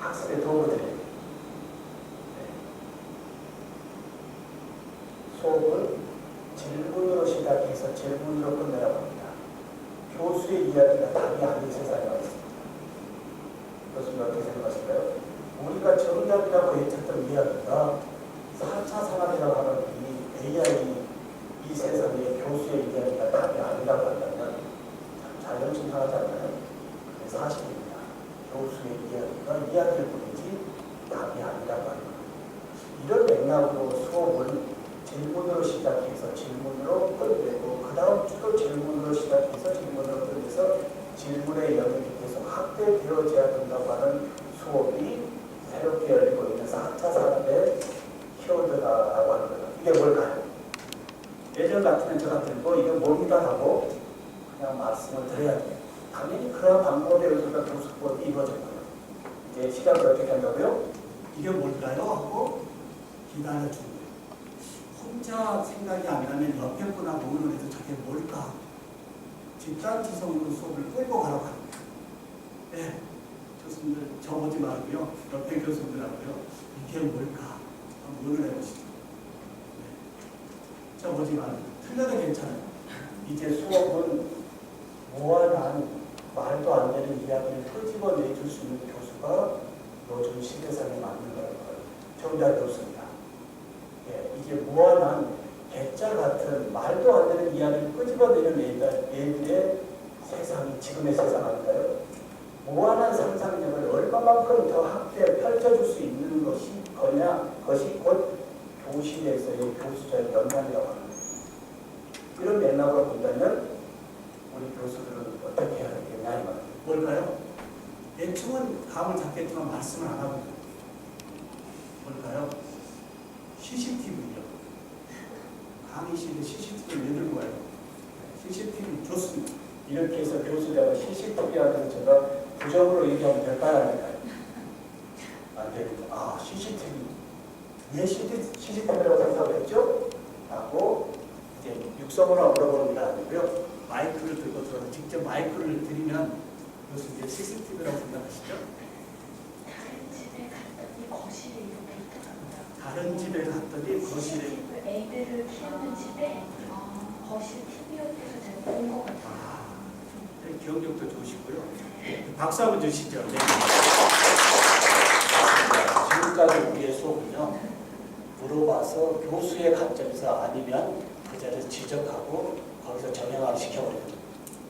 학습에 도움을 드립니다. 네. 수업은 질문으로 시작해서 질문으로 끝내라고 합니다. 교수의 이야기가 답이 아닌 세상에 와 있습니다. 교수님 어떻게 생각하실까요? 우리가 정답이라고 외쳤던 이야기가 4차 산업이라고 하는 이 AI 이 세상에 교수의 이야기가 답이 아니라고 한다면 참 자존심 상하지 않나요? 그게 사실입니다. 교수의 이야기가 이야기일 뿐이지 답이 아니라고 하는. 이런 맥락으로 수업은 질문으로 시작해서 질문으로 끝내고 그 다음 주도 질문으로 시작해서 질문으로 끝내서 질문의 영역이 계속 확대되어져야 된다고 하는 수업이 새롭게 열리고 있는 4차 산업의 키워드라고 하는 거예요. 이게 뭘까요? 예전 같으면 저 같으면 이게 뭡니다 하고 그냥 말씀을 드려야 돼요. 당연히 그런 방법에 의해서 교수법이 이루어졌고요. 이제 시작을 어떻게 한다고요? 이게 뭘까요? 하고 기다려주는 거예요. 혼자 생각이 안 나면 옆에 분하고 의논해서 저게 뭘까? 집단지성으로 수업을 끌고 가라고 합니다. 네, 교수님들 저 보지 말고요. 옆에 교수님들하고요. 이게 뭘까? 한번 의논해 보시죠. 네. 저 보지 말고. 틀려도 괜찮아요. 이제 수업은 무한한 말도 안 되는 이야기를 끄집어내줄 수 있는 교수가 요즘 시대상에 맞는 거라고 정답 교수입니다. 예, 이게 무한한 개짜 같은 말도 안 되는 이야기를 끄집어내는 애들의 세상이 지금의 세상 아닌가요? 무한한 상상력을 얼마만큼 더 확대 펼쳐줄 수 있는 것이 거냐, 것이 곧 교실에서의 교수자의 역량이라고 하는. 이런 맥락으로 본다면 우리 교수들은 어떻게 해야 되겠냐 이 말이에요. 뭘까요? 대충은 감을 잡겠지만 말씀을 안 하고 뭘까요? CCTV요. 강의실에 CCTV를 왜 들고 가요? CCTV 좋습니다. 이렇게 해서 교수자가 CCTV하고 제가 부정으로 얘기하면 될까요? 안 될까요? 안 됩니다. 아, CCTV. 왜 CCTV라고 생각을 했죠? 하고 이제 육성으로 아니고요. 마이크를 들고 들어서 직접 마이크를 드리면 그것을 이제 CCTV라고 생각하시죠? 다른 집에 갔더니 거실에 이렇게 있더라고요. 다른 집에 갔더니 거실에 CCTV 애들을 키우는 집에 거실 TV였대서 제가 본 것 같아요. 아, 네, 기억력도 좋으시고요. 박수 한번 주시죠. 네. 지금까지 우리의 수업은요. 물어봐서 교수의 관점에서 아니면 그 자리에서 지적하고 거기서 정형화를 시켜버립니다.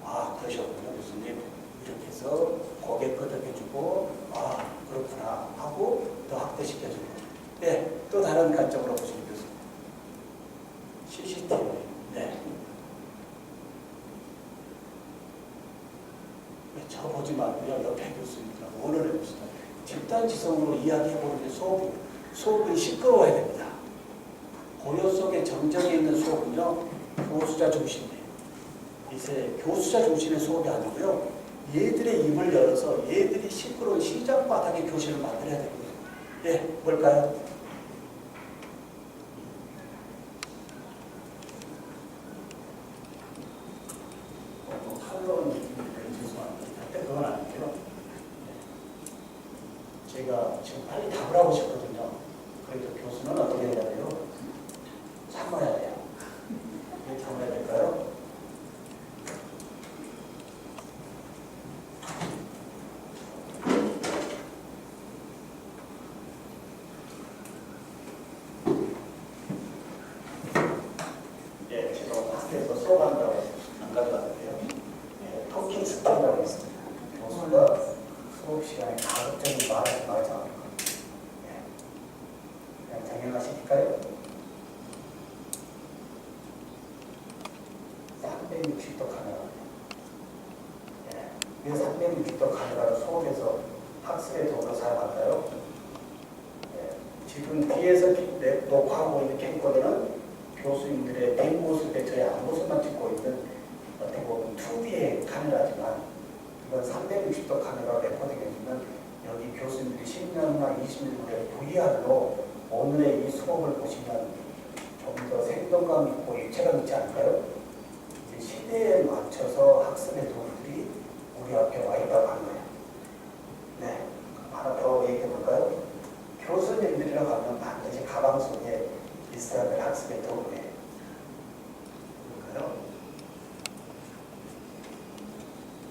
아 그러셨군요 교수님. 이렇게 해서 고개 끄덕여주고 아 그렇구나 하고 더 확대시켜주고 네, 또 다른 관점으로 보시는 교수님. CCTV. 네. 네, 저 보지 말고요. 옆에 교수님들하고 오늘 해봅시다. 집단지성으로 이야기해보는 게 수업, 수업은 시끄러워야 됩니다. 고요 속에 정적이 있는 수업은요. 교수자 중심이에요. 이제 교수자 중심의 수업이 아니고요. 얘들의 입을 열어서 얘들이 시끄러운 시장 바닥의 교실을 만들어야 됩니다. 예, 뭘까요? 어, 뭐 칼로운 느낌이 죄송합니다. 근데 그건 아니고요. 네. 제가 지금 빨리 답을 하고 싶거든요. 그래도 교수는 어떻게 해야 돼요? 참아야 돼요. 왜 참아야 될까요? 예, 제가 학교에서 수업한다고 안 가져왔는데요. 예, 토킹 스타일이라고 있습니다. 교수가 수업 시간에 가급적인 말하지 말자. 예. 그냥 정형하시니까요. 360도 카메라입니다. 예. 왜 360도 카메라를 수업에서 학습에 도구로 사용할까요? 예. 지금 뒤에서 기- 내- 녹화하고 있는 캠코더는 교수님들의 뒷모습에 저의 앞모습만 찍고 있는 어떻게 보면 2D의 카메라지만 이건 360도 카메라 레코딩 해주면 여기 교수님들이 10년이나 20년 후에 VR로 오늘의 이 수업을 보시면 좀 더 생동감 있고 입체감 있지 않을까요? 시대에 맞춰서 학습의 도구들이 우리 앞에 와 있다고 하는 거예요. 네. 하나 더 얘기해 볼까요? 교수님들이라고 하면 반드시 가방 속에 있어야 될 학습의 도구예요.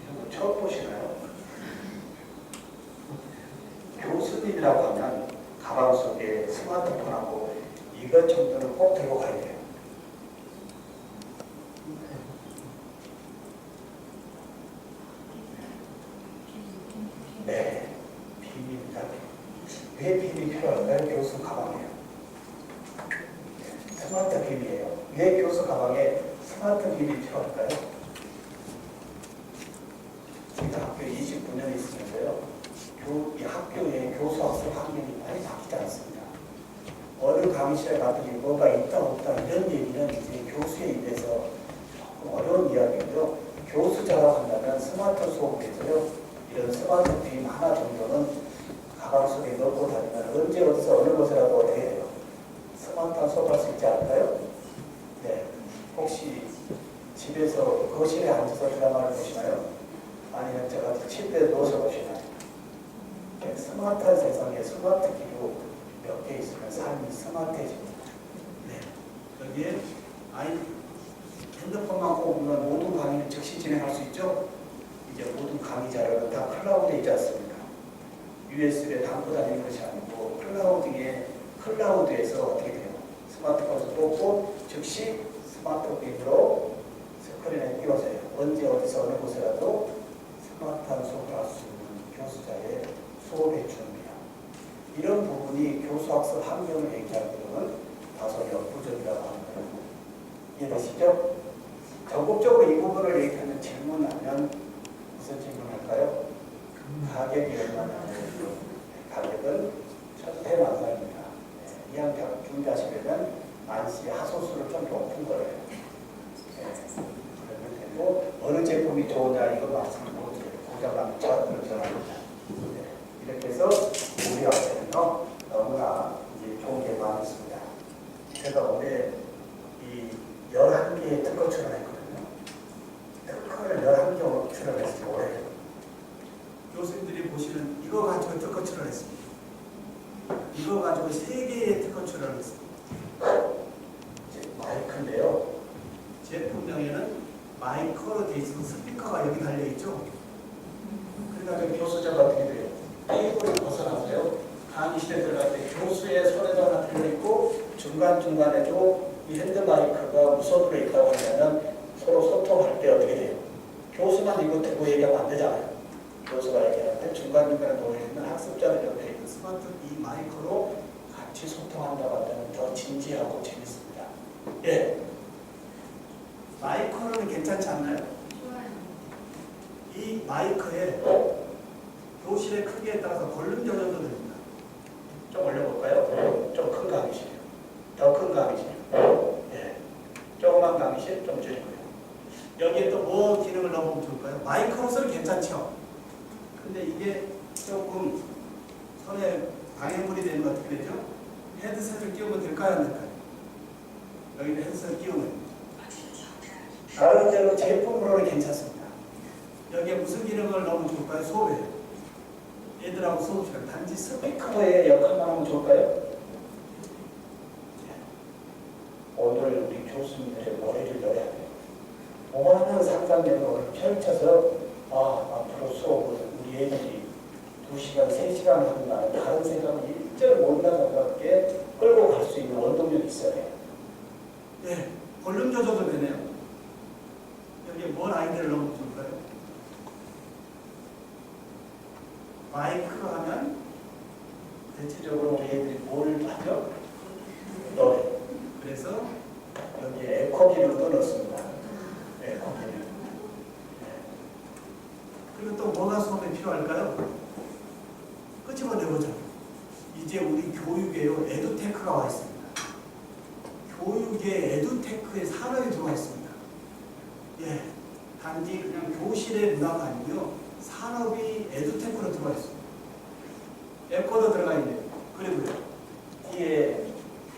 이런 거 처음 보시나요? 교수님이라고 하면 가방 속에 스마트폰하고 이것 정도는 꼭 들고 가야 돼요. 네, 비밀이다. 왜 비밀이 필요할까요? 교수 가방에요. 스마트 비밀이에요. 왜 교수 가방에 스마트 비밀이 필요할까요? 제가 학교 29년 있으면서요. 교, 이 학교의 교수 학습 환경이 많이 바뀌지 않습니다. 어느 강의실에 가더니 뭐가 있다 없다 이런 얘기는 이제 교수에 입에서 조금 어려운 이야기고요. 교수 자라고 한다면 스마트 수업에서요. 이런 스마트 빔 하나 정도는 가방 속에 넣고 다니면 언제 어디서 어느 곳에라도 어떻게 돼요? 스마트한 수업할 수 있지 않을까요? 네. 혹시 집에서 거실에 앉아서 드라마를 보시나요? 아니면 제가 침대에 누워서 보시나요? 네, 스마트한 세상에 스마트 기구 몇개 있으면 삶이 스마트해집니다. 네. 여기에 아이 핸드폰만 꼽으면 모든 강의를 즉시 진행할 수 있죠? 이제 모든 강의 자료는 다 클라우드에 있지 않습니까? USB에 담고 다니는 것이 아니고 클라우드에 클라우드에서 어떻게 돼요? 스마트폰에서 뽑고 즉시 스마트폰으로 스크린에 띄워져요. 언제 어디서 어느 곳에라도 스마트한 수업을 할 수 있는 교수자의 수업의 준비야. 이런 부분이 교수학습 환경을 얘기할 때는 다소 역부족이라고 합니다. 이해되시죠? 적극적으로 이 부분을 얘기하는 질문하면 무슨 질문할까요? 가격이 얼마냐고요. 가격은 천태만상입니다. 네, 이왕 준비하시려면 만시 하소수를 좀 높은 거예요. 네, 그러면 되고 어느 제품이 좋으냐 이거 말씀드리고 고자방 차트를 전합니다. 네, 이렇게 해서 우리 앞에는요 너무나 이제 좋은 게. 제가 올해 이 11개의 특허 출원했거든요. 특허를 11개 출원했어요, 올해. 교수님들이 보시는 이거 가지고 특허 출원했습니다. 이거 가지고 3개의 특허 출원했습니다. 마이크인데요. 제품명에는 마이크로 되어 있는 스피커가 여기 달려 있죠. 그러니까 그 교수자가 어떻게 돼요? 테이블을 벗어나서요. 강의실에 들어갈 때 교수의 손에도 하나 들려 있고 중간 중간에도 이 핸드 마이크가 무선으로 있다고 하면 서로 소통할 때 어떻게 돼요? 교수만 이거 듣고 얘기하면 안 되잖아요. 교수가 때 중간중간에 놓여있는 학습자들 옆에 있는 스마트 이 마이크로 같이 소통한다고 하면 더 진지하고 재밌습니다. 예. 마이크는 괜찮지 않나요? 좋아요. 이 마이크에 교실의 크기에 따라서 볼륨 조절도 됩니다. 좀 올려볼까요? 좀 큰 강의실. 더 큰 강의실. 예. 조그만 강의실 좀 줄이고요. 여기에 또 뭐 기능을 넣으면 좋을까요? 마이크로서는 괜찮죠? 근데 이게 조금 손에 방해물이 되면 어떻게 되죠? 헤드셋을 끼우면 될까요? 안 될까요? 여기는 헤드셋을 끼우면 다른 대로 제품으로는 괜찮습니다. 여기에 무슨 기능을 넣으면 좋을까요? 수업에. 얘들하고 수업 시간 단지 스피커의 역할만 하면 좋을까요? 오늘 우리 교수님들의 머리를 열어야 돼요. 많은 상상력을 펼쳐서 아, 앞으로 수업은 우리 애들이 2시간, 3시간 하는 날 다른 생각을 일절 못 나가게 끌고 갈 수 있는 원동력이 있어야 돼요. 네, 볼륨 조절도 되네요. 여기에 뭔 아이디어를 넣으면 좋을까요? 마이크 하면 대체적으로 우리 애들이 뭘 하죠? 노래. 그래서 여기에 에코 기능도 넣습니다. 에코 기능. 네. 그리고 또 뭐가 수업에 필요할까요? 끄집어내보자. 이제 우리 교육에요 에듀테크가 와 있습니다. 교육에 에듀테크의 산업이 들어와 있습니다. 예, 단지 그냥 교실의 문화가 아니고요. 산업이 에듀테크로 들어와 있습니다. 에코도 들어가 있네요. 그리고요. 뒤에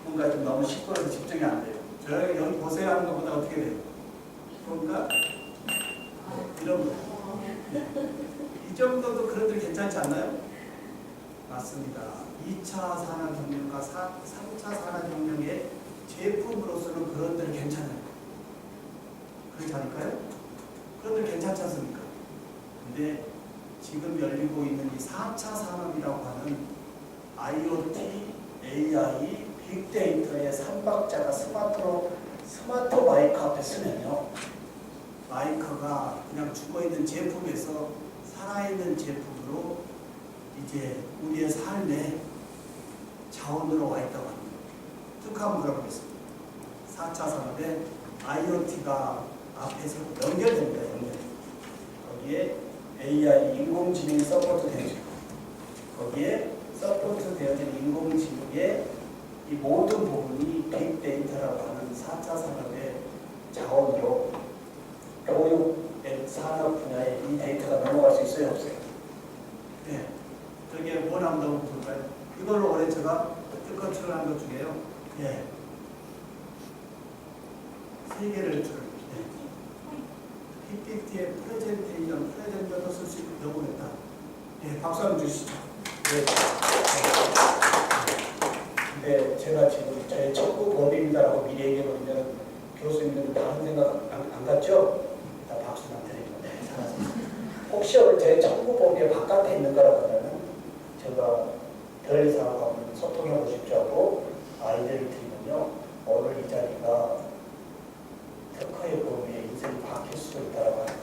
뭔가 좀 너무 시끄러워서 집중이 안 돼요. 저 여기 보세요 하는 것보다 어떻게 돼요? 뭔가 이런 거. 이 정도도 그런들 괜찮지 않나요? 맞습니다. 2차 산업혁명과 3, 차 산업혁명의 제품으로서는 그런들 괜찮아요. 그렇지 않을까요? 그런들 괜찮지 않습니까? 근데 지금 열리고 있는 이 4차 산업이라고 하는 IoT, AI, 빅데이터의 삼박자가 스마트로 스마트 마이크 앞에 쓰면요. 마이크가 그냥 죽어있는 제품에서 살아있는 제품으로 이제 우리의 삶의 자원으로 와 있다고 합니다. 특한 물어보겠습니다. 4차 산업에 IoT가 앞에서 연결됩니다. 연결. 거기에 AI 인공지능이 서포트 되죠. 거기에 서포트 되어진 인공지능의 이 모든 부분이 빅데이터라고 하는 4차 산업의 자원으로 교육 산업 분야에 이 데이터가 넘어갈 수 있어요, 없어요? 네. 저게 뭐 나온다고 볼까요? 이걸로 올해 제가 특허 출원한 것 중에요. 예. 세 개를 출. 예. PPT의 프레젠테이션, 프레젠터도 쓸 수 있고 연구했다. 예, 박수 한번 주시죠. 네. 근데 제가 지금 저의 첫구 법입니다라고 미리 얘기해버리면 교수님들은 다른 생각 안, 안 갔죠? 다 박수만 드립니다. 네, 잘하셨습니다. 오늘 제 첫구 법이 바깥에 있는 하면 제가 별 이상하고 한번 소통해 보십시오 하고 아이디어를 드리면요. 오늘 이 자리가 특허의 범위에 인생이 바뀔 수도 있다라고 합니다.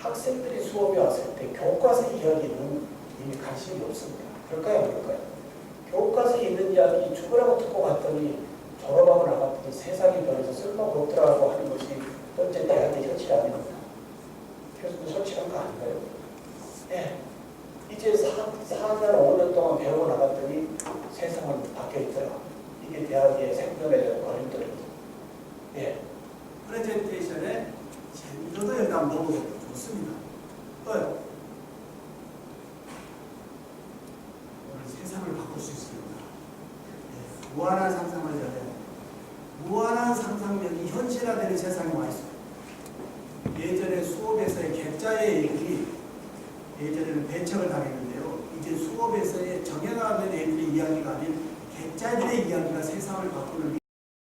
학생들이 수업에 왔을 때 교과서 이야기는 이미 관심이 없습니다. 그럴까요? 안 그럴까요? 교과서에 있는 이야기 죽으라고 듣고 갔더니 졸업하고 나갔더니 세상에 별에서 쓸모가 없더라고 하는 것이 현재 대학의 현실 아닙니까? 교수님 솔직한 거 아닌가요? 예. 이제 4, 4년, 5년 동안 배우고 나갔더니 세상은 바뀌어 있더라. 이게 대학의 대한 걸림돌입니다. 예. 프레젠테이션에 여기 한번 넣어보세요. 좋습니다. 또요. 오늘 세상을 바꿀 수 있습니다. 예, 무한한 상상을 열려 무한한 상상력이 현실화되는 세상에 와. 예전에 객자의 얘기, 예전에는 배척을 당했는데요. 이제 수업에서의 정형화된 애들의 이야기가 아닌 객자들의 이야기가 세상을 바꾸는